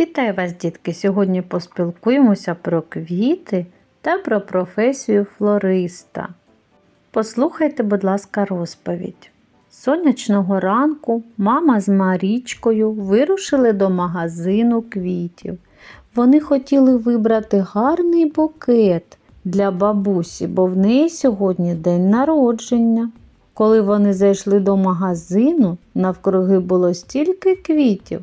Вітаю вас, дітки! Сьогодні поспілкуємося про квіти та про професію флориста. Послухайте, будь ласка, розповідь. Сонячного ранку мама з Марічкою вирушили до магазину квітів. Вони хотіли вибрати гарний букет для бабусі, бо в неї сьогодні день народження. Коли вони зайшли до магазину, навкруги було стільки квітів,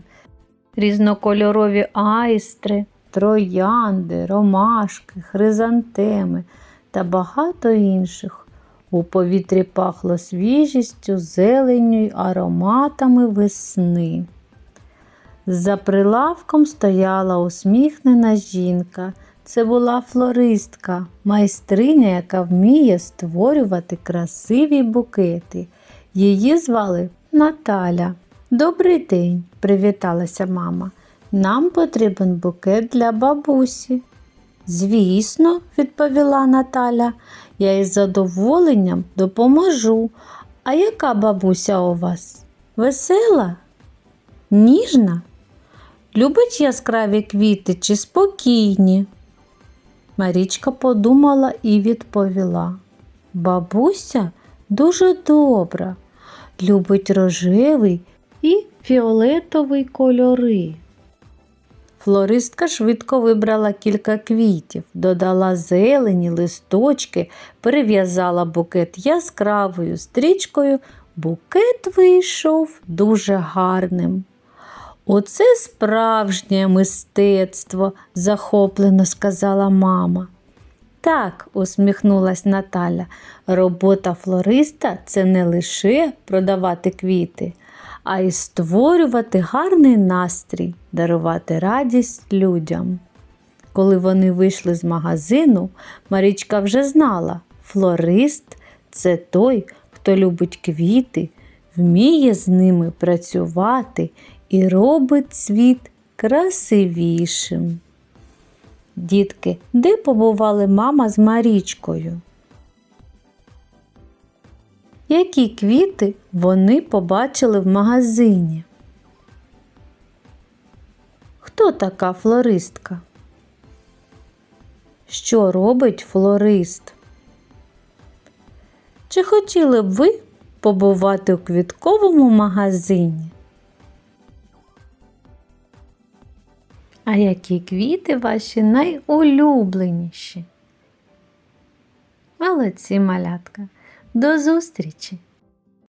різнокольорові айстри, троянди, ромашки, хризантеми та багато інших. У повітрі пахло свіжістю, зеленню й ароматами весни. За прилавком стояла усміхнена жінка. Це була флористка, майстриня, яка вміє створювати красиві букети. Її звали Наталя. Добрий день, привіталася мама. Нам потрібен букет для бабусі. Звісно, відповіла Наталя, я із задоволенням допоможу. А яка бабуся у вас? Весела? Ніжна? Любить яскраві квіти чи спокійні? Марічка подумала і відповіла. Бабуся дуже добра, любить рожевий фіолетовий кольори. Флористка швидко вибрала кілька квітів, додала зелені листочки, перев'язала букет яскравою стрічкою. Букет вийшов дуже гарним. Оце справжнє мистецтво, захоплено сказала мама. Так, усміхнулась Наталя, робота флориста це не лише продавати квіти, а й створювати гарний настрій, дарувати радість людям. Коли вони вийшли з магазину, Марічка вже знала, флорист це той, хто любить квіти, вміє з ними працювати і робить світ красивішим. Дітки, де побували мама з Марічкою? Які квіти вони побачили в магазині? Хто така флористка? Що робить флорист? Чи хотіли б ви побувати у квітковому магазині? А які квіти ваші найулюбленіші? Молодці малятка! До зустрічі!